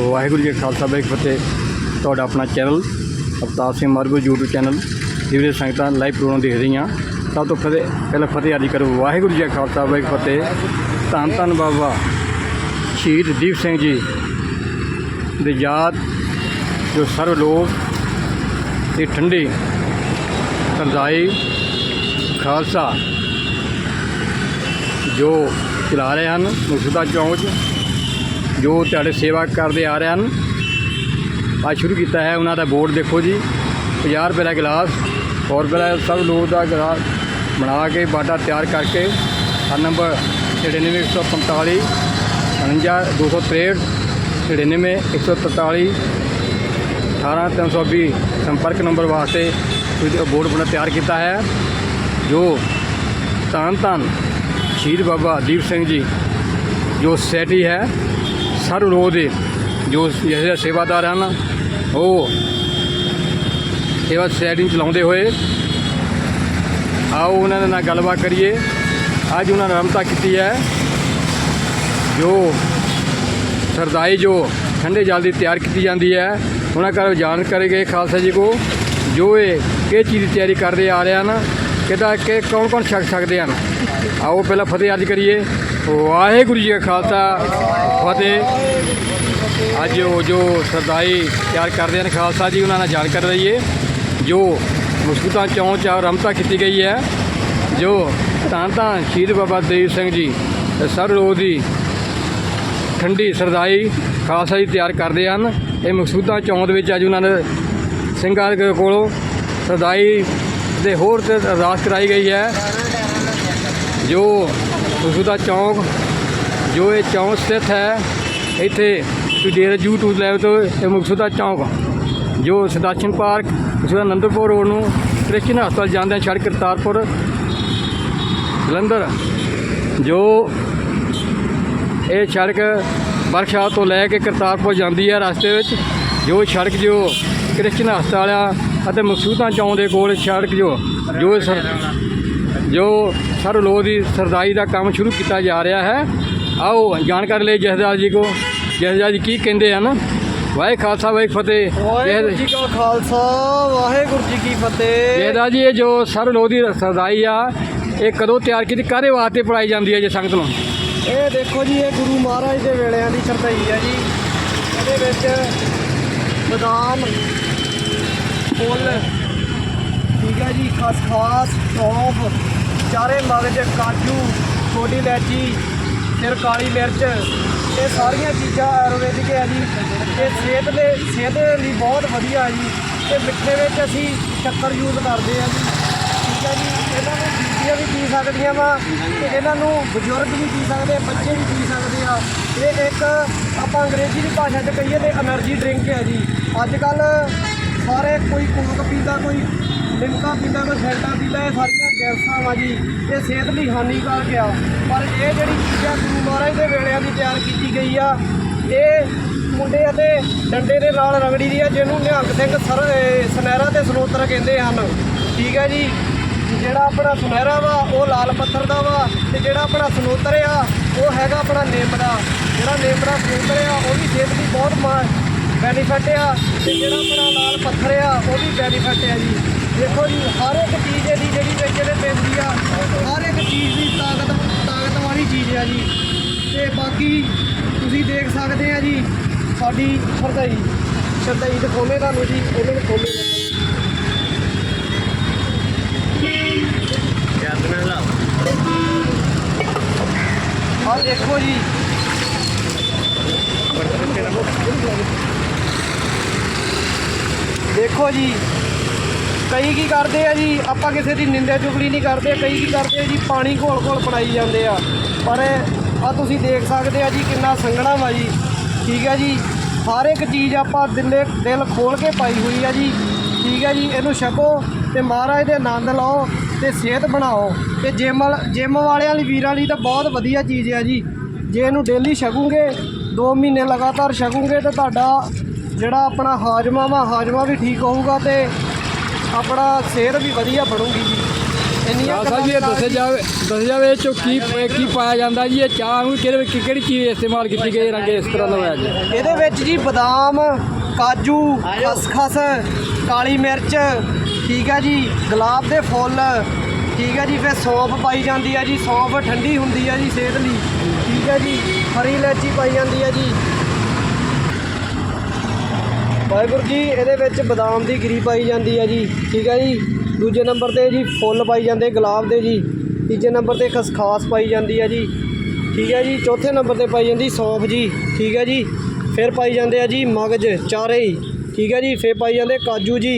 ਵਾਹਿਗੁਰੂ ਜੀ ਕਾ ਖਾਲਸਾ, ਵਾਹਿਗੁਰੂ ਫਤਿਹ। ਤੁਹਾਡਾ ਆਪਣਾ channel, Avtar Singh Margo, YouTube channel. ਜਿਹੜੇ ਸੰਗਤਾਂ ਲਾਈਵ ਪ੍ਰੋਗਰਾਮ ਦੇਖ ਰਹੀਆਂ। ਸਭ ਤੋਂ ਫਤਿਹ, ਪਹਿਲਾਂ ਫਤਿਹ ਆਦੀ ਕਰੋ। ਵਾਹਿਗੁਰੂ ਜੀ ਕਾ ਖਾਲਸਾ, ਵਾਹਿਗੁਰੂ ਫਤਿਹ। ਧੰਨ ਧੰਨ ਬਾਬਾ ਸ਼ਹੀਦ ਦੀਪ ਸਿੰਘ ਜੀ ਦੇ ਯਾਦ, ਜੋ ਸਰਵ ਲੋਕ ਤੇ ਠੰਡੀ ਸਰਦਾਈ ਖਾਲਸਾ, ਜੋ ਚਲਾ ਰਹੇ ਹਨ ਮੁਸਦਾ ਚੌਂਕ 'ਚ। ਜੋ ਤੁਹਾਡੇ ਸੇਵਾ ਕਰਦੇ ਆ ਰਹੇ ਹਨ। ਅੱਜ ਸ਼ੁਰੂ ਕੀਤਾ ਹੈ ਉਹਨਾਂ ਦਾ ਬੋਰਡ, ਦੇਖੋ ਜੀ। 50 ਰੁਪਏ ਦਾ ਗਲਾਸ 100 ਰੁਪਏ ਸਭ ਲੋਕ ਦਾ ਗਲਾਸ ਬਣਾ ਕੇ ਬਾਟਾ ਤਿਆਰ ਕਰਕੇ ਆ ਨੰਬਰ 99145 49 263 99 143 18320 ਸੰਪਰਕ ਨੰਬਰ ਵਾਸਤੇ ਬੋਰਡ ਬਣਾ ਤਿਆਰ ਕੀਤਾ ਹੈ। ਜੋ ਧੰਨ ਧੰਨ ਸ਼ਹੀਦ ਬਾਬਾ ਦੀਪ ਸਿੰਘ ਜੀ, ਜੋ ਸੋਸਾਇਟੀ ਹੈ ਸਰਵ ਲੋਕ ਦੇ, ਜੋ ਜਿਹੜੇ ਸੇਵਾਦਾਰ ਹਨ, ਉਹ ਸੇਵਾ ਸੁਸਾਇਟੀ ਚਲਾਉਂਦੇ ਹੋਏ, ਆਓ ਉਹਨਾਂ ਦੇ ਨਾਲ ਗੱਲਬਾਤ ਕਰੀਏ। ਅੱਜ ਉਹਨਾਂ ਨੇ ਰਮਤਾ ਕੀਤੀ ਹੈ, ਜੋ ਸਰਦਾਈ ਜੋ ਠੰਡੇ ਜਲ ਦੀ ਤਿਆਰ ਕੀਤੀ ਜਾਂਦੀ ਹੈ, ਉਹਨਾਂ ਕਰ ਜਾਣ ਕਰੇਗੇ ਖਾਲਸਾ ਜੀ ਕੋ, ਜੋ ਇਹ ਕਿਹ ਚੀਜ਼ ਦੀ ਤਿਆਰੀ ਕਰਦੇ ਆ ਰਹੇ ਹਨ ਕਿਹਦਾ ਕਿ ਕੌਣ ਕੌਣ ਛਕ ਸਕਦੇ ਹਨ। ਆਓ ਪਹਿਲਾਂ ਫਤਿਹ ਅਰਜ ਕਰੀਏ। ਵਾਹਿਗੁਰੂ ਜੀ ਕਾ ਖਾਲਸਾ, ਫਤਿਹ। ਅੱਜ ਉਹ ਜੋ ਸਰਦਾਈ ਤਿਆਰ ਕਰਦੇ ਹਨ ਖਾਲਸਾ ਜੀ, ਉਹਨਾਂ ਨਾਲ ਜਾਣਕਾਰੀ ਲਈਏ। ਜੋ ਮੁਸਕੂਤਾ ਚੌਂਚ ਆ ਰਮਤਾ ਕੀਤੀ ਗਈ ਹੈ, ਜੋ ਤਾਂ ਧੰਨ ਸ਼ਹੀਦ ਬਾਬਾ ਦੇਵ ਸਿੰਘ ਜੀ ਸਰ ਦੀ ਠੰਡੀ ਸਰਦਾਈ ਖਾਲਸਾ ਜੀ ਤਿਆਰ ਕਰਦੇ ਹਨ। ਇਹ ਮਕਸੂਦਾ ਚੌਂਕ ਦੇ ਵਿੱਚ ਅੱਜ ਉਹਨਾਂ ਨੇ ਸਿੰਘਾਂ ਦੇ ਕੋਲੋਂ ਸਰਦਾਈ ਦੇ ਹੋਰ ਤੇ ਅਰਦਾਸ ਕਰਾਈ ਗਈ ਹੈ। ਜੋ ਮਕਸੂਦਾ ਚੌਂਕ, ਜੋ ਇਹ ਚੌਂਕ ਸਥਿਤ ਹੈ, ਇੱਥੇ ਤੁਸੀਂ ਦੇਖ ਰਹੇ YouTube ਲੈਵਲ ਤੋਂ ਇਹ ਮਕਸੂਦਾ ਚੌਂਕ, ਜੋ ਸਦਾਸ਼ਨ ਪਾਰਕ ਮਕਸੂਦਾ ਅਨੰਦਪੁਰ ਰੋਡ ਨੂੰ ਕ੍ਰਿਸਚਨ ਹਸਪਤਾਲ ਜਾਂਦੇ ਸੜਕ ਕਰਤਾਰਪੁਰ ਜਲੰਧਰ, ਜੋ ਇਹ ਸੜਕ ਵਰਕਸ਼ਾਪ ਤੋਂ ਲੈ ਕੇ ਕਰਤਾਰਪੁਰ ਜਾਂਦੀ ਹੈ ਰਸਤੇ ਵਿੱਚ, ਜੋ ਸੜਕ ਜੋ ਕ੍ਰਿਸਚਨ ਹਸਪਤਾਲ ਆ ਅਤੇ ਮਕਸੂਦਾਂ ਚੌਂਕ ਦੇ ਕੋਲ ਸੜਕ ਜੋ ਜੋ ਜੋ ਸਰ ਲੋਹ ਦੀ ਸਰਦਾਈ ਦਾ ਕੰਮ ਸ਼ੁਰੂ ਕੀਤਾ ਜਾ ਰਿਹਾ ਹੈ। ਆਓ ਜਾਣਕਾਰੀ ਲਈ ਜਸਦਾਰ ਜੀ ਕੋ। ਜਸਦਾਰ ਜੀ ਕੀ ਕਹਿੰਦੇ ਹਨ? ਵਾਹਿ ਖਾਲਸਾ ਵਾਹਿ ਫਤਿਹ। ਵਾਹਿਗੁਰੂ ਜੀ ਕਾ ਖਾਲਸਾ ਵਾਹਿਗੁਰੂ ਜੀ ਕੀ ਫਤਿਹ। ਜਸਦਾਰ ਜੀ ਇਹ ਜੋ ਸਰ ਲੋਹ ਦੀ ਸਰਦਾਈ ਆ ਇਹ ਕਦੋਂ ਤਿਆਰ ਕੀਤੀ ਕਾਹਦੇ ਵਾਸਤੇ ਪੜਾਈ ਜਾਂਦੀ ਹੈ ਜੇ ਸੰਗਤ ਨੂੰ? ਇਹ ਦੇਖੋ ਜੀ ਇਹ ਗੁਰੂ ਮਹਾਰਾਜ ਦੇ ਵੇਲਿਆਂ ਦੀ ਸਰਦਾਈ ਹੈ ਜੀ। ਇਹਦੇ ਵਿੱਚ ਬਦਾਮ ਫੁੱਲ ਠੀਕ ਹੈ ਜੀ ਖਸਖਾਸ ਸੌਂਫ ਚਾਰੇ ਮਗਜ ਕਾਜੂ, ਛੋਟੀ ਇਲਾਇਚੀ, ਫਿਰ ਕਾਲੀ ਮਿਰਚ, ਇਹ ਸਾਰੀਆਂ ਚੀਜ਼ਾਂ ਆਯੁਰਵੇਦਿਕ ਹੈ ਜੀ। ਇਹ ਸਿਹਤ ਦੇ ਸਿਹਤ ਦੇ ਲਈ ਬਹੁਤ ਵਧੀਆ ਹੈ ਜੀ। ਇਹ ਮਿੱਠੇ ਵਿੱਚ ਅਸੀਂ ਸ਼ੱਕਰ ਯੂਜ਼ ਕਰਦੇ ਆ ਜੀ। ਠੀਕ ਹੈ ਜੀ। ਇਹਨਾਂ ਨੂੰ ਬੀਬੀਆਂ ਵੀ ਪੀ ਸਕਦੀਆਂ ਵਾ ਤੇ ਇਹਨਾਂ ਨੂੰ ਬਜ਼ੁਰਗ ਵੀ ਪੀ ਸਕਦੇ ਆ, ਬੱਚੇ ਵੀ ਪੀ ਸਕਦੇ ਆ। ਇਹ ਇੱਕ ਆਪਾਂ ਅੰਗਰੇਜ਼ੀ ਦੀ ਭਾਸ਼ਾ 'ਚ ਕਹੀਏ ਤੇ એનર્ਜੀ ਡਰਿੰਕ ਹੈ ਜੀ। ਅੱਜ ਕੱਲ ਸਾਰੇ ਕੋਈ ਕੋਕ ਪੀਂਦਾ, ਕੋਈ ਲਿਮਕਾ ਪੀਂਦਾ ਕੋਈ ਫੈਂਟਾ ਪੀਂਦਾ ਇਹ ਸਾਰੀਆਂ ਗੈਸਾਂ ਵਾ ਜੀ। ਇਹ ਸਿਹਤ ਲਈ ਹਾਨੀਕਾਰਕ ਆ। ਪਰ ਇਹ ਜਿਹੜੀ ਚੀਜ਼ਾਂ ਗੁਰੂ ਮਹਾਰਾਜ ਦੇ ਵੇਲਿਆਂ ਦੀ ਤਿਆਰ ਕੀਤੀ ਗਈ ਆ, ਇਹ ਮੁੰਡੇ ਅਤੇ ਡੰਡੇ ਦੇ ਨਾਲ ਰਗੜੀ ਦੀ ਆ, ਜਿਹਨੂੰ ਨਿਹੰਗ ਸਿੰਘ ਸਰ ਸੁਨਹਿਰਾ ਤੇ ਸਨੋਤਰ ਕਹਿੰਦੇ ਹਨ। ਠੀਕ ਹੈ ਜੀ? ਜਿਹੜਾ ਆਪਣਾ ਸੁਨਹਿਰਾ ਵਾ, ਉਹ ਲਾਲ ਪੱਥਰ ਦਾ ਵਾ, ਤੇ ਜਿਹੜਾ ਆਪਣਾ ਸਨੋਤਰ ਆ, ਉਹ ਹੈਗਾ ਆਪਣਾ ਨੇਮੜਾ। ਜਿਹੜਾ ਨੇਮੜਾ ਦਾ ਸਨੋਤਰ ਆ, ਉਹ ਵੀ ਸਿਹਤ ਲਈ ਬਹੁਤ ਬੈਨੀਫਿਟ ਆ, ਤੇ ਜਿਹੜਾ ਆਪਣਾ ਲਾਲ ਪੱਥਰ ਆ, ਉਹ ਵੀ ਬੈਨੀਫਿਟ ਆ ਜੀ। ਦੇਖੋ ਜੀ, ਹਰ ਇੱਕ ਚੀਜ਼ ਇਹਦੀ ਜਿਹੜੀ ਵਿੱਚ ਇਹਦੇ ਪੈਂਦੀ ਆ, ਹਰ ਇੱਕ ਚੀਜ਼ ਦੀ ਤਾਕਤ ਤਾਕਤ ਵਾਲੀ ਚੀਜ਼ ਆ ਜੀ। ਤੇ ਬਾਕੀ ਤੁਸੀਂ ਦੇਖ ਸਕਦੇ ਆ ਜੀ, ਸਾਡੀ ਸ਼ਰਧਾਈ ਸ਼ਰਧਾਈ ਦਿਖਾਉਂਦੇ ਤੁਹਾਨੂੰ ਜੀ ਇਹਨੂੰ ਦਿਖਾਉਂਦੇ ਆ। ਦੇਖੋ ਜੀ। ਦੇਖੋ ਜੀ ਕਈ ਕੀ ਕਰਦੇ ਆ ਜੀ, ਆਪਾਂ ਕਿਸੇ ਦੀ ਨਿੰਦਿਆ ਚੁਗਲੀ ਨਹੀਂ ਕਰਦੇ, ਕਈ ਕੀ ਕਰਦੇ ਆ ਜੀ, ਪਾਣੀ ਘੋਲ ਘੋਲ ਪੜਾਈ ਜਾਂਦੇ ਆ। ਪਰ ਆ ਤੁਸੀਂ ਦੇਖ ਸਕਦੇ ਆ ਜੀ ਕਿੰਨਾ ਸੰਘਣਾ ਵਾ ਜੀ। ਠੀਕ ਹੈ ਜੀ, ਹਰ ਇੱਕ ਚੀਜ਼ ਆਪਾਂ ਦਿਲੇ, ਦਿਲ ਖੋਲ ਕੇ ਪਾਈ ਹੋਈ ਆ ਜੀ। ਠੀਕ ਹੈ ਜੀ, ਇਹਨੂੰ ਛਕੋ ਤੇ ਮਹਾਰਾਜ ਦੇ ਆਨੰਦ ਲਓ ਤੇ ਸਿਹਤ ਬਣਾਓ। ਤੇ ਜਿਮ ਜਿਮ ਵਾਲਿਆਂ ਲਈ, ਵੀਰਾਂ ਲਈ ਤਾਂ ਬਹੁਤ ਵਧੀਆ ਚੀਜ਼ ਆ ਜੀ। ਜੇ ਇਹਨੂੰ ਡੇਲੀ ਛਕੂਗੇ 2 ਮਹੀਨੇ ਲਗਾਤਾਰ ਛਕੂਗੇ ਤਾਂ ਤੁਹਾਡਾ ਜਿਹੜਾ ਆਪਣਾ ਹਾਜਮਾ ਵਾ, ਹਾਜਮਾ ਵੀ ਠੀਕ ਹੋਊਗਾ ਤੇ ਆਪਣਾ ਸਿਹਤ ਵੀ ਵਧੀਆ ਬਣੂਗੀ ਜੀ। ਇੰਨੀਆਂ ਸਾਹਿਬ ਜੀ ਇਹ ਦੱਸਿਆ ਜਾਵੇ ਦੱਸਿਆ ਜਾਵੇ ਇਹ ਚੋਂ ਕੀ ਕੀ ਪਾਇਆ ਜਾਂਦਾ ਜੀ ਇਹ ਚਾਹ ਨੂੰ ਕਿਹੜੇ ਕਿ- ਕਿਹੜੀ ਚੀਜ਼ ਇਸਤੇਮਾਲ ਕੀਤੀ ਗਈ ਰੰਗ ਇਸ ਤਰ੍ਹਾਂ ਦਾ ਹੋਇਆ ਜੀ। ਇਹਦੇ ਵਿੱਚ ਜੀ ਬਦਾਮ ਕਾਜੂ ਖਸਖਸ ਕਾਲੀ ਮਿਰਚ ਠੀਕ ਹੈ ਜੀ ਗੁਲਾਬ ਦੇ ਫੁੱਲ ਠੀਕ ਹੈ ਜੀ ਫਿਰ ਸੌਂਫ ਪਾਈ ਜਾਂਦੀ ਹੈ ਜੀ ਸੌਂਫ ਠੰਡੀ ਹੁੰਦੀ ਹੈ ਜੀ ਸਿਹਤ ਲਈ ਠੀਕ ਹੈ ਜੀ ਹਰੀ ਇਲਾਇਚੀ ਪਾਈ ਜਾਂਦੀ ਹੈ ਜੀ। ਵਾਹਿਗੁਰੂ ਜੀ, ਇਹਦੇ ਵਿੱਚ ਬਦਾਮ ਦੀ ਗਿਰੀ ਪਾਈ ਜਾਂਦੀ ਹੈ ਜੀ, ਠੀਕ ਹੈ ਜੀ? ਦੂਜੇ ਨੰਬਰ ਤੇ ਜੀ ਫੁੱਲ ਪਾਈ ਜਾਂਦੇ, ਗੁਲਾਬ ਦੇ ਜੀ। ਤੀਜੇ ਨੰਬਰ ਤੇ ਖਸਖਾਸ ਪਾਈ ਜਾਂਦੀ ਹੈ ਜੀ, ਠੀਕ ਹੈ ਜੀ? ਚੌਥੇ ਨੰਬਰ ਤੇ ਪਾਈ ਜਾਂਦੀ ਸੌਂਫ ਜੀ, ਠੀਕ ਹੈ ਜੀ? ਫਿਰ ਪਾਈ ਜਾਂਦੇ ਆ ਜੀ ਮਗਜ, ਚਾਰੇ ਹੀ, ਠੀਕ ਹੈ ਜੀ? ਫਿਰ ਪਾਈ ਜਾਂਦੇ ਕਾਜੂ ਜੀ।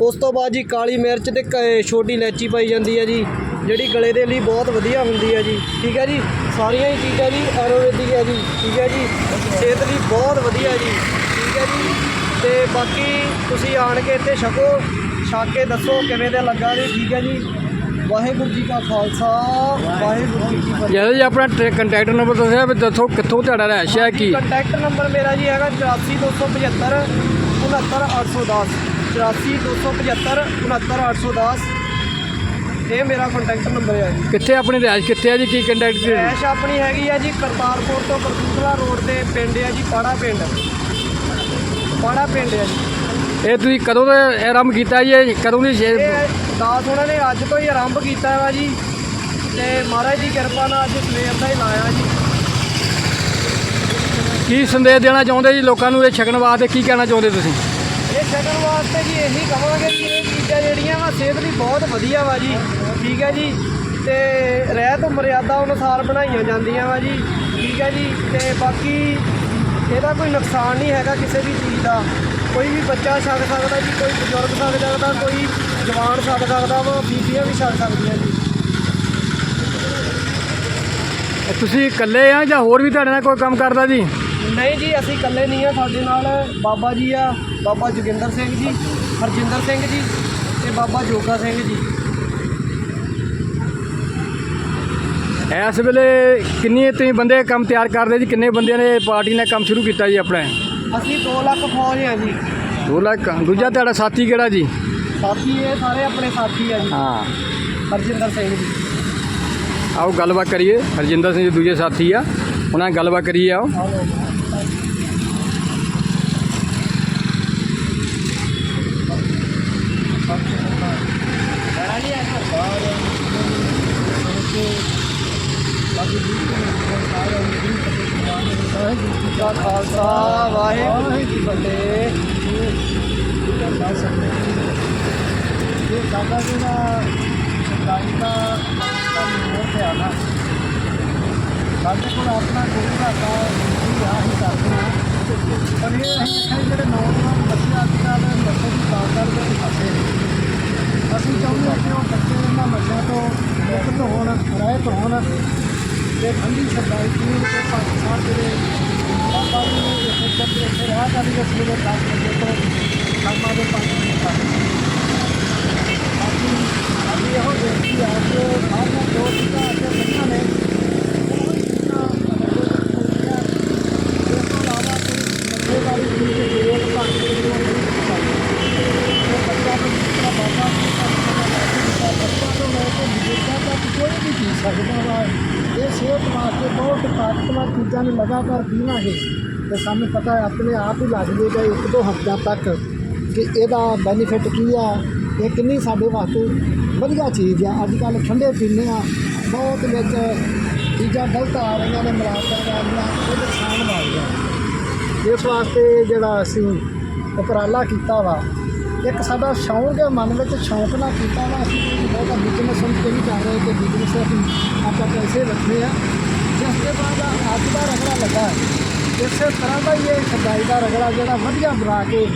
ਉਸ ਤੋਂ ਬਾਅਦ ਜੀ ਕਾਲੀ ਮਿਰਚ ਤੇ ਕ- ਛੋਟੀ ਇਲਾਇਚੀ ਪਾਈ ਜਾਂਦੀ ਹੈ ਜੀ, ਜਿਹੜੀ ਗਲੇ ਦੇ ਲਈ ਬਹੁਤ ਵਧੀਆ ਹੁੰਦੀ ਹੈ ਜੀ, ਠੀਕ ਹੈ ਜੀ? ਸਾਰੀਆਂ ਹੀ ਚੀਜ਼ਾਂ ਜੀ ਆਯੁਰਵੈਦਿਕ ਹੈ ਜੀ, ਠੀਕ ਹੈ ਜੀ? ਸਿਹਤ ਲਈ ਬਹੁਤ ਵਧੀਆ ਜੀ, ਠੀਕ ਹੈ ਜੀ? ਤੇ ਬਾਕੀ ਤੁਸੀਂ ਆਣ ਕੇ ਇੱਥੇ ਛਕੋ ਛਕ ਕੇ ਦੱਸੋ ਕਿਵੇਂ ਦਾ ਲੱਗਾ ਜੀ। ਠੀਕ ਹੈ ਜੀ। ਵਾਹਿਗੁਰੂ ਜੀ ਕਾ ਖਾਲਸਾ ਵਾਹਿਗੁਰੂ ਜੀ ਕੀ ਫਤਿਹ। ਜਦੋਂ ਜੀ ਆਪਣਾ ਕੰਟੈਕਟ ਨੰਬਰ ਦੱਸਿਆ ਵੀ ਦੱਸੋ ਕਿੱਥੋਂ ਤੁਹਾਡਾ ਰਹਿਸ਼ ਹੈ ਕੀ? ਕੰਟੈਕਟ ਨੰਬਰ ਮੇਰਾ ਜੀ ਹੈਗਾ 84275 69810 84275 69810 ਇਹ ਮੇਰਾ ਕੰਟੈਕਟ ਨੰਬਰ ਹੈ ਜੀ। ਕਿੱਥੇ ਆਪਣੀ ਰਹਿਸ਼ ਕਿੱਥੇ ਹੈ ਜੀ ਕੀ ਕੰਟੈਕਟ ਐਸ਼ ਆਪਣੀ ਹੈਗੀ ਆ ਜੀ ਕਰਤਾਰਪੁਰ ਤੋਂ ਕਰਤੂਤਲਾ ਰੋਡ ਤੇ ਪਿੰਡ ਹੈ ਜੀ ਪਾੜਾ ਪਿੰਡ। ਪਾੜਾ ਪਿੰਡ ਹੈ ਜੀ। ਇਹ ਤੁਸੀਂ ਕਦੋਂ ਦਾ ਆਰੰਭ ਕੀਤਾ ਜੀ? ਇਹ ਕਦੋਂ ਦੀ ਸ਼ੇ- ਇਹ ਦਾਸ ਉਹਨਾਂ ਨੇ ਅੱਜ ਤੋਂ ਹੀ ਆਰੰਭ ਕੀਤਾ ਵਾ ਜੀ। ਤੇ ਮਹਾਰਾਜ ਦੀ ਕਿਰਪਾ ਨਾਲ ਅੱਜ ਸਵੇਰ ਦਾ ਹੀ ਲਾਇਆ ਜੀ। ਕੀ ਸੰਦੇਸ਼ ਦੇਣਾ ਚਾਹੁੰਦੇ ਜੀ ਲੋਕਾਂ ਨੂੰ ਇਹ ਛਕਣ ਵਾਸਤੇ? ਕੀ ਕਹਿਣਾ ਚਾਹੁੰਦੇ ਤੁਸੀਂ? ਇਹ ਛਕਣ ਵਾਸਤੇ ਜੀ ਇਹੀ ਕਹਾਂਗੇ ਕਿ ਇਹ ਚੀਜ਼ਾਂ ਜਿਹੜੀਆਂ ਵਾ ਸਿਹਤ ਲਈ ਬਹੁਤ ਵਧੀਆ ਵਾ ਜੀ। ਠੀਕ ਹੈ ਜੀ। ਤੇ ਰਹਿਤ ਮਰਿਆਦਾ ਅਨੁਸਾਰ ਬਣਾਈਆਂ ਜਾਂਦੀਆਂ ਵਾ ਜੀ। ਠੀਕ ਹੈ ਜੀ। ਤੇ ਬਾਕੀ ਇਹਦਾ ਕੋਈ ਨੁਕਸਾਨ ਨਹੀਂ ਹੈਗਾ ਕਿਸੇ ਵੀ ਚੀਜ਼ ਦਾ। ਕੋਈ ਵੀ ਬੱਚਾ ਛਕ ਸਕਦਾ ਜੀ ਕੋਈ ਬਜ਼ੁਰਗ ਛਕ ਸਕਦਾ ਕੋਈ ਜਵਾਨ ਛਕ ਸਕਦਾ ਵਾ ਬੀਬੀਆਂ ਵੀ ਛਕ ਸਕਦੀਆਂ ਜੀ। ਤੁਸੀਂ ਇਕੱਲੇ ਆ ਜਾਂ ਹੋਰ ਵੀ ਤੁਹਾਡੇ ਨਾਲ ਕੋਈ ਕੰਮ ਕਰਦਾ ਜੀ? ਨਹੀਂ ਜੀ ਅਸੀਂ ਇਕੱਲੇ ਨਹੀਂ ਆ ਸਾਡੇ ਨਾਲ ਬਾਬਾ ਜੀ ਆ ਬਾਬਾ ਜੋਗਿੰਦਰ ਸਿੰਘ ਜੀ ਹਰਜਿੰਦਰ ਸਿੰਘ ਜੀ ਤੇ ਬਾਬਾ ਜੋਗਾ ਸਿੰਘ ਜੀ। ਇਸ ਵੇਲੇ ਕਿੰਨੀ ਤੁਸੀਂ ਬੰਦੇ ਕੰਮ ਤਿਆਰ ਕਰਦੇ ਜੀ? ਕਿੰਨੇ ਬੰਦਿਆਂ ਨੇ ਪਾਰਟੀ ਨੇ ਕੰਮ ਸ਼ੁਰੂ ਕੀਤਾ ਜੀ ਆਪਣਾ? ਅਸੀਂ 2 ਲੱਖ ਫੌਜ ਆ ਜੀ। ਦੋ ਲੱਖ। ਦੂਜਾ ਤੁਹਾਡਾ ਸਾਥੀ ਕਿਹੜਾ ਜੀ? ਸਾਥੀ ਇਹ ਸਾਰੇ ਆਪਣੇ ਸਾਥੀ ਆ ਜੀ। ਹਾਂ। ਹਰਜਿੰਦਰ ਸਿੰਘ ਜੀ। ਆਓ ਗੱਲਬਾਤ ਕਰੀਏ। ਹਰਜਿੰਦਰ ਸਿੰਘ ਜੀ ਦੂਜੇ ਸਾਥੀ ਆ। ਉਹਨਾਂ ਨਾਲ ਗੱਲਬਾਤ ਕਰੀਏ ਆਓ। ਆਹ ਖਾਲਸਾ, ਵਾਹਿਗੁਰੂ ਜੀ ਕੀ ਫਤਿਹ। ਇਹ ਸਾਡਾ ਜਿਹੜਾ ਸਰਕਾਰੀ ਦਾ ਕੰਮ ਹੋ ਨਾ ਸਾਡੇ ਕੋਲ ਆਪਣਾ ਗੁਰੂ ਦਾ ਕਾ ਆ ਹੀ ਕਰਦੇ ਹਾਂ ਪਰ ਇਹ ਅਸੀਂ ਦੇਖਿਆ ਜਿਹੜੇ ਨੌਜਵਾਨ ਬੱਚੇ ਅੱਜ ਕੱਲ੍ਹ ਨਸ਼ੇ ਦੀ ਬਾਜ਼ਾਰ ਦੇ ਫਸੇ ਨੇ। ਅਸੀਂ ਚਾਹੁੰਦੇ ਹਾਂ ਕਿ ਉਹ ਬੱਚੇ ਇਹਨਾਂ ਨਸ਼ਿਆਂ ਤੋਂ ਮੁਕਤ ਹੋਣ, ਰਹਿਤ ਹੋਣ। ਤੇ ਠੰਡੀ ਸਰਦਾਈ ਪੀਣ ਤੇ ਪਾਕਿਸਤਾਨ ਜਿਹੜੇ ਬਾਬਾ ਜੀ ਨੇ ਇੱਥੇ ਜਦ ਇੱਥੇ ਰਹਿ ਕਰਦੇ ਸਵੇਰੇ 10 ਵਜੇ ਤੋਂ ਸ਼ਾਮਾਂ ਦੇ 5 ਵਜੇ ਤੱਕ ਬਾਕੀ ਸਾਡੀ ਇਹੋ ਬੇਨਤੀ ਹੈ ਕਿ ਸਾਰੀਆਂ ਜੋ ਚੀਜ਼ਾਂ ਅਤੇ ਪਈਆਂ ਨੇ ਉਹ ਹੀ ਚੀਜ਼ਾਂ ਹੋਈਆਂ ਇਸ ਤੋਂ ਇਲਾਵਾ ਕੋਈ ਨਸ਼ੇ ਵਾਲੀ ਚੀਜ਼ ਦੀ ਜ਼ਰੂਰਤ ਘੱਟ ਦੀ ਜ਼ਰੂਰਤ ਨਹੀਂ ਚਾਹੀਦੀ ਇਹ ਬੱਚਾ ਨੂੰ ਜਿਸ ਤਰ੍ਹਾਂ ਬਾਬਾ ਜੀ ਦਾ ਲਾਗੂ ਕੀਤਾ ਬੱਚਾ ਤੋਂ ਲੈ ਕੇ ਬਜ਼ੁਰਗਾਂ ਤੱਕ ਕੋਈ ਵੀ ਪੀ ਸਕਦਾ ਵਾ ਇਹ ਸਿਹਤ ਵਾਸਤੇ ਬਹੁਤ ਤਾਕਤਵਰ ਚੀਜ਼ਾਂ ਨੂੰ ਲਗਾਤਾਰ ਪੀਵਾਂਗੇ ਤੇ ਸਾਨੂੰ ਪਤਾ ਹੈ, ਆਪਣੇ ਆਪ ਹੀ ਲੱਗ ਜਾਏਗਾ ਇੱਕ ਦੋ ਹਫ਼ਤਿਆਂ ਤੱਕ ਕਿ ਇਹਦਾ ਬੈਨੀਫਿਟ ਕੀ ਆ, ਇਹ ਕਿੰਨੀ ਸਾਡੇ ਵਾਸਤੇ ਵਧੀਆ ਚੀਜ਼ ਆ। ਅੱਜ ਕੱਲ੍ਹ ਠੰਡੇ ਪੀਂਦੇ ਆ, ਬਹੁਤ ਵਿੱਚ ਚੀਜ਼ਾਂ ਗਲਤ ਆ ਰਹੀਆਂ ਨੇ, ਮਿਲਾਵਟਾਂ ਆ ਰਹੀਆਂ ਉਹ ਨੁਕਸਾਨ ਵਾਲੀਆਂ ਇਸ ਵਾਸਤੇ ਜਿਹੜਾ ਅਸੀਂ ਉਪਰਾਲਾ ਕੀਤਾ ਵਾ, ਇੱਕ ਸਾਡਾ ਸ਼ੌਂਕ ਹੈ, ਮਨ ਵਿੱਚ ਸ਼ੌਂਕ ਨਾਲ ਕੀਤਾ ਵਾ। ਅਸੀਂ ਕੋਈ ਬਹੁਤਾ ਬਿਜ਼ਨਸ ਸਮਝ ਕੇ ਨਹੀਂ ਕਰ ਰਹੇ ਕਿ ਬਿਜ਼ਨਸ ਅਸੀਂ ਆਪਾਂ ਪੈਸੇ ਰੱਖੇ ਆ। ਜਿਸ ਦੇ ਬਾਅਦ ਅੱਜ ਦਾ ਰਗੜਾ ਲੱਗਾ ਹੈ। ਇਸੇ ਤਰ੍ਹਾਂ ਦਾ ਹੀ ਇਹ ਸਦਾਈ ਦਾ ਰਗੜਾ ਜਿਹੜਾ ਵਧੀਆ ਬਣਾ ਕੇ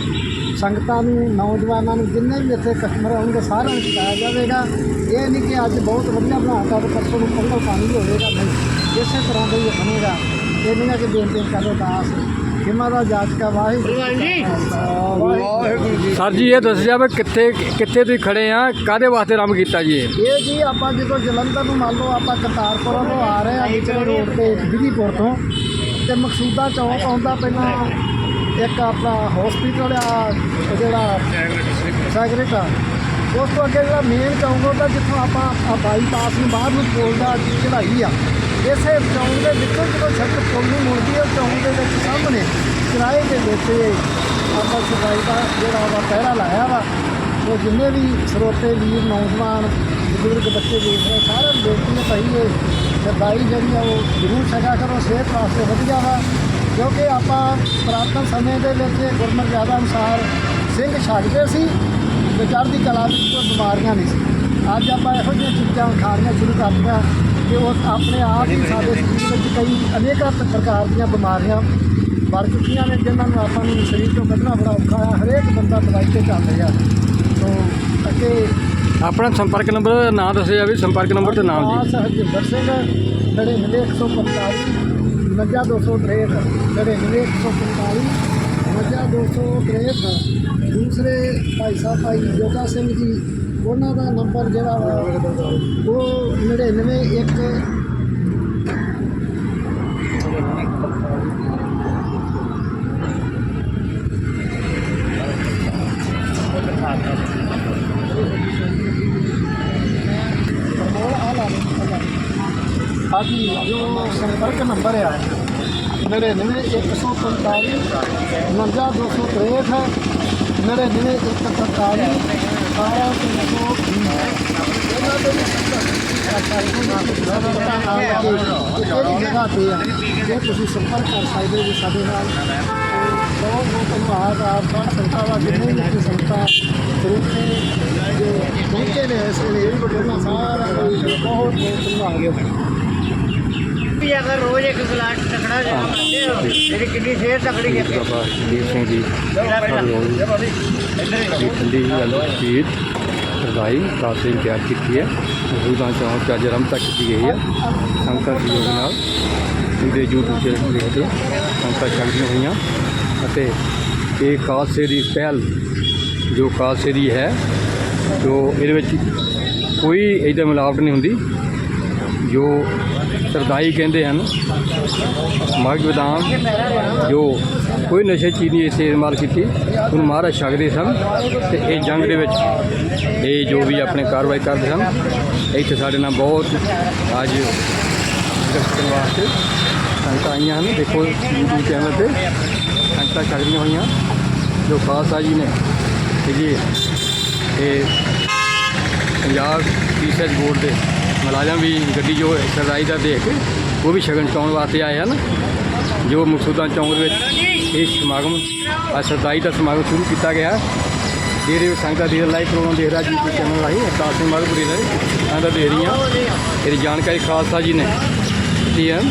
ਸੰਗਤਾਂ ਨੂੰ ਨੌਜਵਾਨਾਂ ਨੂੰ ਜਿੰਨੇ ਵੀ ਇੱਥੇ ਕਸਟਮਰ ਆਉਣਗੇ ਸਾਰਿਆਂ ਨੂੰ ਸਿਖਾਇਆ ਜਾਵੇਗਾ। ਇਹ ਨਹੀਂ ਕਿ ਅੱਜ ਬਹੁਤ ਵਧੀਆ ਬਣਾਤਾ ਤੇ ਪਰਸੋਂ ਨੂੰ ਪੰਗਲ ਪਾਣੀ ਹੋਵੇਗਾ। ਨਹੀਂ ਇਸੇ ਤਰ੍ਹਾਂ ਦਾ ਹੀ ਇਹ ਬਣੇਗਾ। ਇਹ ਨਹੀਂ ਹੈ ਕਿ ਬੇਨਤੀ ਕਰੋ ਦਾਸ ਹਿਮਾ ਦਾ ਜਾਚਕਾ ਵਾਹਿਗੁਰੂ ਜੀ ਕਾ ਖਾਲਸਾ, ਵਾਹਿਗੁਰੂ ਜੀ ਸਰ ਜੀ ਇਹ ਦੱਸ ਜਾਵੇ ਕਿੱਥੇ ਕਿੱਥੇ ਤੁਸੀਂ ਖੜੇ ਆ? ਕਾਦੇ ਵਾਸਤੇ ਆਰੰਭ ਕੀਤਾ ਜੀ ਇਹ? ਜੀ ਆਪਾਂ ਜਦੋਂ ਜਲੰਧਰ ਨੂੰ ਮੰਨ ਲਓ ਆਪਾਂ ਕਰਤਾਰਪੁਰ ਤੋਂ ਆ ਰਹੇ ਆ ਵਿਚਲੇ ਰੋਡ ਤੇ ਬਿਧੀਪੁਰ ਤੋਂ। ਤੇ ਮਕਸੂਦਾ ਚੌਂਕ ਆਉਂਦਾ ਪਹਿਲਾਂ ਇੱਕ ਆਪਣਾ ਹਸਪੀਟਲ ਆ ਜਿਹੜਾ ਸੈਕਰੇਟ ਆ। ਉਸ ਤੋਂ ਅੱਗੇ ਜਿਹੜਾ ਮੇਨ ਚੌਂਕ ਹੁੰਦਾ ਜਿੱਥੋਂ ਆਪਾਂ ਬਾਈਪਾਸ ਨੂੰ ਬਾਹਰ ਨੂੰ ਪੁੱਲ ਦਾ ਚੜਾਈ ਆ। ਇਸੇ ਚੌਂਕ ਦੇ ਵਿੱਚੋਂ ਜਦੋਂ ਸੜਕ ਪੁੱਲ ਨੂੰ ਮੁੜਦੀ ਹੈ ਉਹ ਚੌਂਕ ਦੇ ਵਿੱਚ ਸਾਹਮਣੇ ਕਿਰਾਏ ਦੇ ਵਿੱਚ ਆਪਾਂ ਸਫ਼ਾਈ ਦਾ ਜਿਹੜਾ ਵਾ ਪਹਿਰਾ ਲਾਇਆ ਵਾ। ਉਹ ਜਿੰਨੇ ਵੀ ਸਰੋਤੇ, ਵੀਰ, ਨੌਜਵਾਨ, ਬਜ਼ੁਰਗ, ਬੱਚੇ ਦੇਖ ਰਹੇ ਸਾਰਿਆਂ ਬੇਨਤੀ ਹੈ ਭਾਈ ਇਹ ਸਰਦਾਈ ਜਿਹੜੀ ਆ ਉਹ ਜ਼ਰੂਰ ਛਕਾ ਕਰੋ, ਸਿਹਤ ਵਾਸਤੇ ਵਧੀਆ ਵਾ, ਕਿਉਂਕਿ ਆਪਾਂ ਪੁਰਾਤਨ ਸਮੇਂ ਦੇ ਵਿੱਚ ਗੁਰਮਰਜ਼ਾਦਾ ਅਨੁਸਾਰ ਸਿੰਘ ਛਕਦੇ ਸੀ ਤੇ ਚੜ੍ਹਦੀ ਕਲਾ ਵਿੱਚ ਕੋਈ ਬਿਮਾਰੀਆਂ ਨਹੀਂ ਸੀ। ਅੱਜ ਆਪਾਂ ਇਹੋ ਜਿਹੀਆਂ ਚੀਜ਼ਾਂ ਖਾਣੀਆਂ ਸ਼ੁਰੂ ਕਰ ਦਿੱਤੀਆਂ ਕਿ ਉਹ ਆਪਣੇ ਆਪ ਹੀ ਸਾਡੇ ਸਰੀਰ ਵਿੱਚ ਕਈ ਅਨੇਕਾਂ ਪ੍ਰਕਾਰ ਦੀਆਂ ਬਿਮਾਰੀਆਂ ਵੜ ਚੁੱਕੀਆਂ ਨੇ, ਜਿਨ੍ਹਾਂ ਨੂੰ ਆਪਾਂ ਨੂੰ ਸਰੀਰ ਤੋਂ ਕੱਢਣਾ ਬੜਾ ਔਖਾ ਹੈ ਹਰੇਕ ਬੰਦਾ ਦਵਾਈ ਤੇ ਚੱਲ ਰਿਹਾ। ਆਪਣਾ ਸੰਪਰਕ ਨੰਬਰ ਨਾਂ ਦੱਸਿਆ ਜਾਵੇ ਸੰਪਰਕ ਨੰਬਰ ਤੇ ਨਾਮ ਜੀ। ਖਾਸ ਹਰਜਿੰਦਰ ਸਿੰਘ 99145 99263 99145 99263 ਦੂਸਰੇ ਭਾਈ ਸਾਹਿਬ ਭਾਈ ਜੋਗਾ ਸਿੰਘ ਜੀ ਉਹਨਾਂ ਦਾ ਨੰਬਰ ਜਿਹੜਾ ਵਾ ਉਹ 991 ਪ੍ਰਮੋਲ ਆ ਲਾ ਬਾਕੀ ਜੋ ਸੰਪਰਕ ਨੰਬਰ ਆ। 99145 99263 ਹੈ 99145 ਇਹਨਾਂ ਦੇ ਵੀ ਜਗ੍ਹਾ ਤੇ ਆ? ਜੇ ਤੁਸੀਂ ਸੰਪਰਕ ਕਰ ਸਕਦੇ ਹੋ ਸਾਡੇ ਨਾਲ। ਬਹੁਤ ਬਹੁਤ ਧੰਨਵਾਦ ਆਪ ਦਾ ਸੰਤਾਂ ਦਾ ਜਿੰਨੇ ਵੀ ਆਪਣੀ ਸੰਤਾਂ ਦੇ ਪਹੁੰਚੇ ਨੇ ਇਸ ਵੇਲੇ ਉਹਨਾਂ ਸਾਰਾ ਬਹੁਤ ਬਹੁਤ ਧੰਨਵਾਦ। ਵੀ ਅਗਰ ਰੋਜ਼ ਇੱਕ ਗਲਾਸ ਟਕੜਾ ਜਮਾ ਕਰਦੇ ਹੋ ਤੇਰੀ ਕਿੰਨੀ ਸਿਹਤ ਤਕੜੀ ਹੈ? ਬਾਬਾ ਦੀਪ ਸਿੰਘ ਜੀ। ਦੀ ਠੰਡੀ ਗੱਲ ਚੀਤ ਸਰਦਾਈ ਕਾਸੇ ਤਿਆਰ ਕੀਤੀ ਹੈ। ਮੌਜੂਦਾ ਚੌਂਕ ਕੀਤੀ ਗਈ ਹੈ। ਨਾਲ। ਇਹਦੇ YouTube ਚੱਲਦੀਆਂ ਹੋਈਆਂ। ਅਤੇ ਇਹ ਕਾਸੇ ਦੀ ਪਹਿਲ ਜੋ ਕਾਸੇ ਦੀ ਹੈ ਜੋ ਇਹਦੇ ਵਿੱਚ ਕੋਈ ਇਹਦਾ ਮਿਲਾਵਟ ਨਹੀਂ ਹੁੰਦੀ। ਜੋ ਸਰਦਾਈ ਕਹਿੰਦੇ ਹਨ, ਮਗ ਬਦਾਮ ਜੋ ਕੋਈ ਨਸ਼ੇ ਚੀਜ਼ ਨਹੀਂ ਇਸਤੇਮਾਲ ਕੀਤੀ, ਉਹਨੂੰ ਮਹਾਰਾਜ ਛਕਦੇ ਸਨ ਤੇ ਇਹ ਜੰਗ ਦੇ ਵਿੱਚ ਇਹ ਜੋ ਵੀ ਆਪਣੇ ਕਾਰਵਾਈ ਕਰਦੇ ਸਨ, ਇੱਥੇ ਸਾਡੇ ਨਾਲ ਬਹੁਤ ਅੱਜ ਦਰਸ਼ਨ ਵਾਸਤੇ ਸੰਗਤਾਂ ਆਈਆਂ ਹਨ। ਦੇਖੋ YouTube ਚੈਨਲ ਤੇ ਸੰਗਤਾਂ ਛਕਦੀਆਂ ਹੋਈਆਂ, ਜੋ ਖਾਲਸਾ ਜੀ ਨੇ ਤੇ ਜੀ, ਇਹ ਪੰਜਾਬ ਟੀਚਰਸ ਬੋਰਡ ਦੇ ਮੁਲਾਜ਼ਮ ਵੀ ਗੱਡੀ ਜੋ ਸਰਦਾਈ ਦਾ ਦੇਖ ਕੇ ਉਹ ਵੀ ਸ਼ਗਨ ਚੌਣ ਵਾਸਤੇ ਆਏ ਹਨ ਜੋ ਮਕਸੂਦਾਂ ਚੌਂਕ ਦੇ ਵਿੱਚ ਇਹ ਸਮਾਗਮ ਆ ਸਰਦਾਈ ਦਾ ਸਮਾਗਮ ਸ਼ੁਰੂ ਕੀਤਾ ਗਿਆ। ਜਿਹੜੇ ਸੰਗਤਾਂ ਦੀ ਲਾਈਵ ਪ੍ਰੋਗਰਾਮ ਦੇਖ ਰਿਹਾ ਜੀ ਚੈਨਲ ਰਾਹੀਂ, ਅਰਦਾਸ ਸਿੰਘ ਮਾਰੂਪੁਰੀ ਨੇ ਸੰਗਤਾਂ ਦੇ ਰਹੀਆਂ। ਇਹਦੀ ਜਾਣਕਾਰੀ ਖਾਲਸਾ ਜੀ ਨੇ ਦਿੱਤੀ ਹੈ।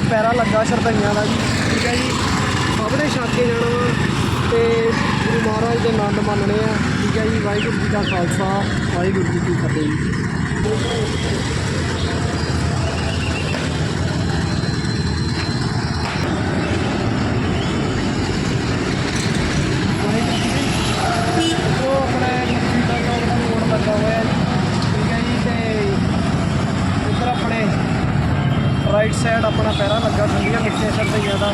ਪੈਰਾ ਲੱਗਾ ਸ਼ਰਧਾਈਆਂ ਦਾ ਜੀ, ਠੀਕ ਹੈ ਜੀ। ਸਭ ਨੇ ਛੱਕ ਕੇ ਜਾਣਾ ਵਾ ਤੇ ਗੁਰੂ ਮਹਾਰਾਜ ਦੇ ਆਨੰਦ ਮੰਨਣੇ ਆ, ਠੀਕ ਹੈ ਜੀ। ਵਾਹਿਗੁਰੂ ਜੀ ਦਾ ਖਾਲਸਾ, ਵਾਹਿਗੁਰੂ ਜੀ ਕੀ ਫਤਿਹ ਜੀ ਉਹ ਆਪਣੇ ਕੰਪਿਊਟਰ ਦਾ ਆਪਣਾ ਬੋਰਡ ਲੱਗਾ ਹੋਇਆ ਜੀ ਠੀਕ ਹੈ ਜੀ ਤੇ ਇੱਧਰ ਆਪਣੇ ਰਾਈਟ ਸਾਈਡ ਆਪਣਾ ਪੈਰਾ ਲੱਗਾ ਠੰਡੀਆਂ ਮਿੱਠੇ ਸਰਦੀਆਂ ਦਾ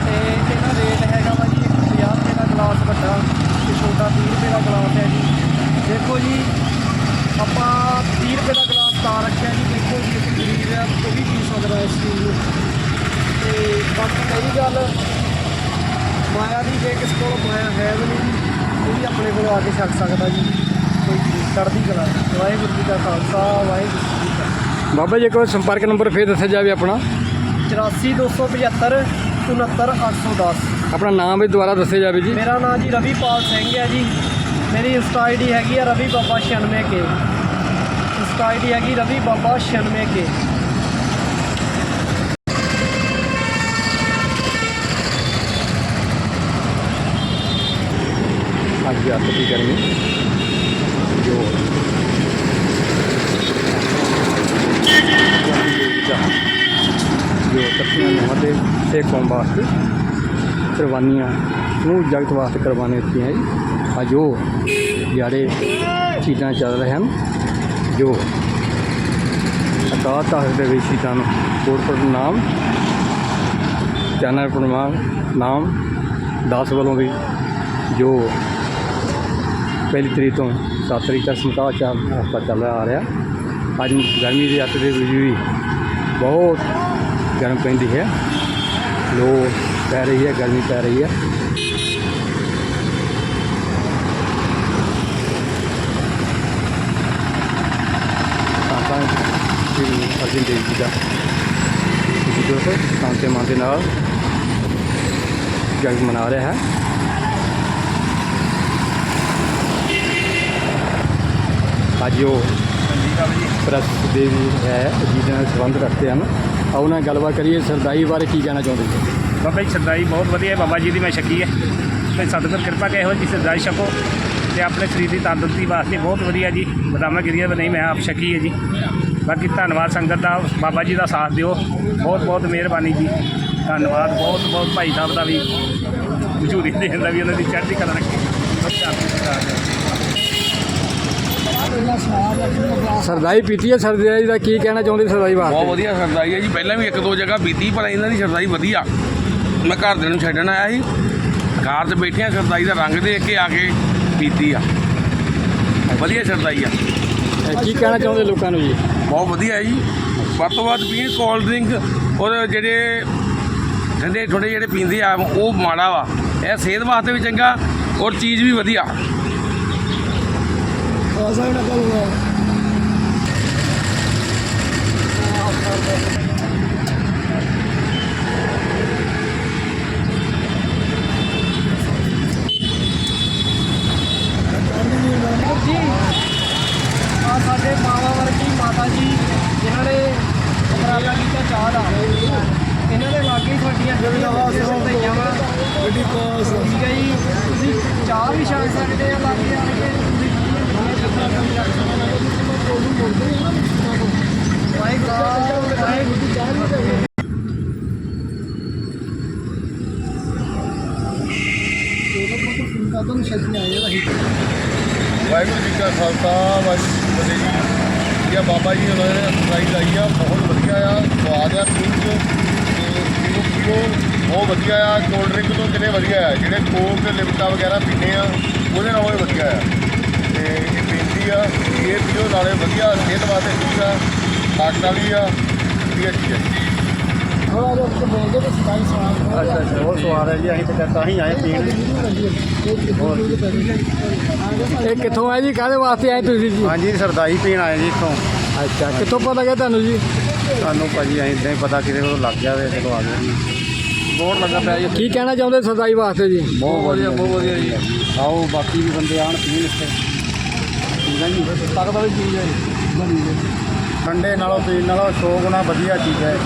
ਤੇ ਇਹਦਾ ਰੇਟ ਹੈਗਾ ਵਾ ਜੀ 50 ਰੁਪਏ ਦਾ ਗਲਾਸ ਵੱਡਾ ਤੇ ਛੋਟਾ 30 ਰੁਪਏ ਦਾ ਗਲਾਸ ਹੈ ਜੀ ਦੇਖੋ ਜੀ ਆਪਾਂ 30 ਰੁਪਏ ਦਾ ਗਲਾਸ ਤਾਂ ਰੱਖਿਆ ਜੀ ਦੇਖੋ ਜੀ ਇੱਕ ਗਰੀਬ ਆ ਉਹ ਵੀ ਪੀ ਸਕਦਾ ਇਸ ਚੀਜ਼ ਨੂੰ ਤੇ ਕਈ ਗੱਲ। ਮਾਇਆ ਦੀ ਜੇ ਕਿਸ ਕੋਲ ਮਾਇਆ ਹੈ ਵੀ ਨਹੀਂ ਉਹ ਵੀ ਆਪਣੇ ਕੋਲ ਆ ਕੇ ਛੱਕ ਸਕਦਾ ਜੀ। ਕੋਈ ਚੜ੍ਹਦੀ ਕਲਾ ਵਾਹਿਗੁਰੂ ਜੀ ਦਾ ਖਾਲਸਾ ਵਾਹਿਗੁਰੂ ਜੀ ਕੀ ਫਤਿਹ। ਬਾਬਾ ਜੀ ਵਾਰ ਸੰਪਰਕ ਨੰਬਰ ਫੇਰ ਦੱਸਿਆ ਜਾਵੇ ਆਪਣਾ। 84275 69810 ਆਪਣਾ ਨਾਮ ਵੀ ਦੁਬਾਰਾ ਦੱਸਿਆ ਜਾਵੇ ਜੀ। ਮੇਰਾ ਨਾਮ ਜੀ ਰਵੀਪਾਲ ਸਿੰਘ ਹੈ ਜੀ। ਮੇਰੀ ਇੰਸਟਾ ਆਈਡੀ ਹੈਗੀ ਆ Ravi Baba 96 K. Insta ID ਹੈਗੀ ਰਵੀ ਬਾਬਾ 96 ਕੇ ਅੱਜ ਆਰਤੀ ਕਰਨੀ ਜੋ ਜੋ ਤਪੀਆਂ ਨੂੰ ਦੇ ਤੇ ਕੌਮ ਵਾਸਤੇ ਕੁਰਬਾਨੀਆਂ ਨੂੰ ਜਗਤ ਵਾਸਤੇ ਕੁਰਬਾਨੀਆਂ ਦਿੱਤੀਆਂ ਜੀ। ਅੱਜ ਉਹ ਜਿਹੜੇ ਚੀਜ਼ਾਂ ਚੱਲ ਰਹੇ ਹਨ, ਜੋ ਅਕਾਲ ਤਖਤ ਦੇ ਵਿੱਚ ਸ਼ਹੀਦਾਂ ਨੂੰ ਕੋਟ ਨਾਮ ਚਾਨਣ ਪ੍ਰਮਾਨ ਨਾਮ, ਦਾਸ ਵੱਲੋਂ ਵੀ ਜੋ ਪਹਿਲੀ ਤਰੀਕ ਤੋਂ 7 ਤਰੀਕ ਤੱਕ ਸਮਤਾ ਚੱਲ ਹਫਤਾ ਚੱਲ ਆ ਰਿਹਾ। ਅੱਜ ਗਰਮੀ ਦੇ ਅੱਤ ਦੇ ਵਿੱਚ ਵੀ ਬਹੁਤ ਗਰਮ ਪੈਂਦੀ ਹੈ। ਲੋ ਪੈ ਰਹੀ ਹੈ, ਗਰਮੀ ਪੈ ਰਹੀ ਹੈ। ਤਾਂ ਸ੍ਰੀ ਅਰਜਨ ਦੇਵ ਜੀ ਦਾ ਜੋ ਹੈ ਸ਼ਾਂਤੀ ਮਾਨ ਦੇ ਨਾਲ ਜਗ ਮਨਾ ਰਿਹਾ ਹੈ। ਅੱਜ ਉਹ ਪ੍ਰੈਸ ਦੇ ਵੀ ਹੈ ਜਿਹਦੇ ਨਾਲ ਸੰਬੰਧ ਰੱਖਦੇ ਹਨ। ਆਓ ਨਾਲ ਗੱਲਬਾਤ ਕਰੀਏ ਸਰਦਾਈ ਬਾਰੇ ਕੀ ਕਹਿਣਾ ਚਾਹੁੰਦੇ ਜੀ ਬਾਬਾ ਜੀ ਸਰਦਾਈ ਬਹੁਤ ਵਧੀਆ ਹੈ ਬਾਬਾ ਜੀ ਦੀ ਮੈਂ ਛਕੀ ਹੈ। ਤੇ ਸਤਿਗੁਰ ਕਿਰਪਾ ਕੇ ਇਹੋ ਜੀ ਸਰਦਾਈ ਛਕੋ। ਤੇ ਆਪਣੇ ਸਰੀਰ ਦੀ ਤੰਦਰੁਸਤੀ ਵਾਸਤੇ ਬਹੁਤ ਵਧੀਆ ਜੀ। ਬਦਾਮਾ ਗਿਰੀਆ ਨਹੀਂ ਮੈਂ ਆਪ ਛਕੀ ਹੈ ਜੀ। ਬਾਕੀ ਧੰਨਵਾਦ ਸੰਗਤ ਦਾ ਬਾਬਾ ਜੀ ਦਾ ਸਾਥ ਦਿਓ। ਬਹੁਤ ਬਹੁਤ ਮਿਹਰਬਾਨੀ ਜੀ। ਧੰਨਵਾਦ ਬਹੁਤ ਬਹੁਤ ਭਾਈ ਸਾਹਿਬ ਦਾ ਵੀ। ਮਜੂਰੀ ਦੇਣ ਦਾ ਵੀ ਉਹਨਾਂ ਦੀ ਚੜ੍ਹਦੀ ਕਲਾ ਰੱਖੇ। ਪਹਿਲਾ ਗਲਾਸ ਸਰਦਾਈ ਪੀਤੀ ਹੈ ਸਰਦਾਈ ਦਾ ਕੀ ਕਹਿਣਾ ਚਾਹੁੰਦੇ ਸਰਦਾਈ ਬਹੁਤ ਵਾਸਤੇ ਵਧੀਆ ਸਰਦਾਈ ਹੈ ਜੀ। ਪਹਿਲਾਂ ਵੀ ਇੱਕ ਦੋ ਜਗ੍ਹਾ ਬੀਤੀ ਪਰ ਇਹਨਾਂ ਦੀ ਸਰਦਾਈ ਵਧੀਆ। ਮੈਂ ਘਰ ਦੇ ਨੂੰ ਛੱਡਣ ਆਇਆ ਸੀ। ਕਾਰ 'ਚ ਬੈਠਿਆ ਸਰਦਾਈ ਦਾ ਰੰਗ ਦੇਖ ਕੇ ਆ ਕੇ ਪੀਤੀ ਆ। ਵਧੀਆ ਸਰਦਾਈ ਆ। ਇਹ ਕੀ ਕਹਿਣਾ ਚਾਹੁੰਦੇ ਲੋਕਾਂ ਨੂੰ ਜੀ? ਬਹੁਤ ਵਧੀਆ ਹੈ ਜੀ। ਵੱਧ ਤੋਂ ਵੱਧ ਪੀਣ ਕੋਲਡ ਡਰਿੰਕ ਔਰ ਜਿਹੜੇ ਠੰਡੇ ਠੰਡੇ ਜਿਹੜੇ ਪੀਂਦੇ ਆ ਉਹ ਮਾੜਾ ਵਾ। ਇਹ ਸਿਹਤ ਵਾਸਤੇ ਵੀ ਚੰਗਾ ਔਰ ਚੀਜ਼ ਵੀ ਵਧੀਆ। ਕਰੂਗਾ ਜੀ ਆ ਸਾਡੇ ਮਾਵਾ ਵਰਗੀ ਮਾਤਾ ਜੀ ਜਿਨ੍ਹਾਂ ਨੇ ਉਪਰਾਲਾ ਕੀਤਾ ਚਾਹ ਦਾ ਇਹਨਾਂ ਦੇ ਲਾਗੇ ਹੀ ਸਾਡੀਆਂ ਜਿਹੜੀਆਂ ਧਈਆਂ ਵਾ ਗੱਡੀ ਪਾਸ ਠੀਕ ਹੈ ਜੀ। ਤੁਸੀਂ ਚਾਹ ਵੀ ਛਕ ਸਕਦੇ ਆ ਕਦਮ ਛੱਡ ਆਏ ਰਹੀ ਵਾਹਿਗੁਰੂ ਜੀ ਕਾ ਖਾਲਸਾ, ਵਾਹਿਗੁਰੂ ਜੀ ਕੀ ਫਤਿਹ। ਜੀ ਇਹ ਬਾਬਾ ਜੀ ਉਹਨਾਂ ਨੇ ਸਫ਼ਾਈ ਲਾਈ ਆ, ਬਹੁਤ ਵਧੀਆ ਆ, ਸਵਾਦ ਆ ਪੀਣ ਚ। ਤੇ ਪੀਓ ਪੀਓ ਬਹੁਤ ਵਧੀਆ ਆ ਕੋਲਡ ਡਰਿੰਕ ਤੋਂ ਕਿਤੇ ਵਧੀਆ ਆ। ਜਿਹੜੇ ਕੋਕ ਲਿਮਟਾ ਵਗੈਰਾ ਪੀਂਦੇ ਆ, ਉਹਦੇ ਨਾਲ ਉਹ ਵਧੀਆ ਆ। ਤੇ ਇਹ ਬੇਨਤੀ ਆ, ਇਹ ਪੀਓ, ਨਾਲੇ ਵਧੀਆ ਸਿਹਤ ਵਾਸਤੇ ਠੀਕ ਆ, ਤਾਕਤ ਵਾਲੀ ਆ ਵਧੀਆ ਚੀਜ਼ ਆ ਜੀ ਬੋਲਦੇ ਅੱਛਾ ਅੱਛਾ ਬਹੁਤ ਸਵਾਦ ਹੈ ਜੀ ਅਸੀਂ ਤਾਂ ਤਾਂ ਹੀ ਆਏ ਪੀਣ। ਇਹ ਕਿੱਥੋਂ ਆਏ ਜੀ? ਕਾਹਦੇ ਵਾਸਤੇ ਆਏ ਤੁਸੀਂ ਜੀ? ਹਾਂਜੀ ਸਰਦਾਈ ਪੀਣ ਆਏ ਜੀ ਇੱਥੋਂ। ਅੱਛਾ ਕਿੱਥੋਂ ਪਤਾ ਲੱਗਿਆ ਤੁਹਾਨੂੰ ਜੀ? ਸਾਨੂੰ ਭਾਜੀ ਅਸੀਂ ਇਦਾਂ ਹੀ ਪਤਾ ਕਿਤੇ ਕੋਲ ਲੱਗ ਗਿਆ ਤੇ ਚਲੋ ਆ ਗਏ ਜੀ। ਬਹੁਤ ਲੱਗਾ ਪਿਆ ਜੀ ਕੀ ਕਹਿਣਾ ਚਾਹੁੰਦੇ ਸਰਦਾਈ ਵਾਸਤੇ ਜੀ? ਬਹੁਤ ਵਧੀਆ ਬਹੁਤ ਵਧੀਆ ਜੀ। ਆਓ ਬਾਕੀ ਵੀ ਬੰਦੇ ਆਣ ਪੀਣ ਇੱਥੇ। ਠੀਕ ਹੈ ਜੀ। ਤਾਕਤ ਵਾਲੀ ਚੀਜ਼ ਹੈ ਜੀ। ਠੰਡੇ ਨਾਲੋਂ ਪੀਣ ਨਾਲੋਂ 100 ਗੁਣਾ ਵਧੀਆ ਚੀਜ਼ ਹੈ।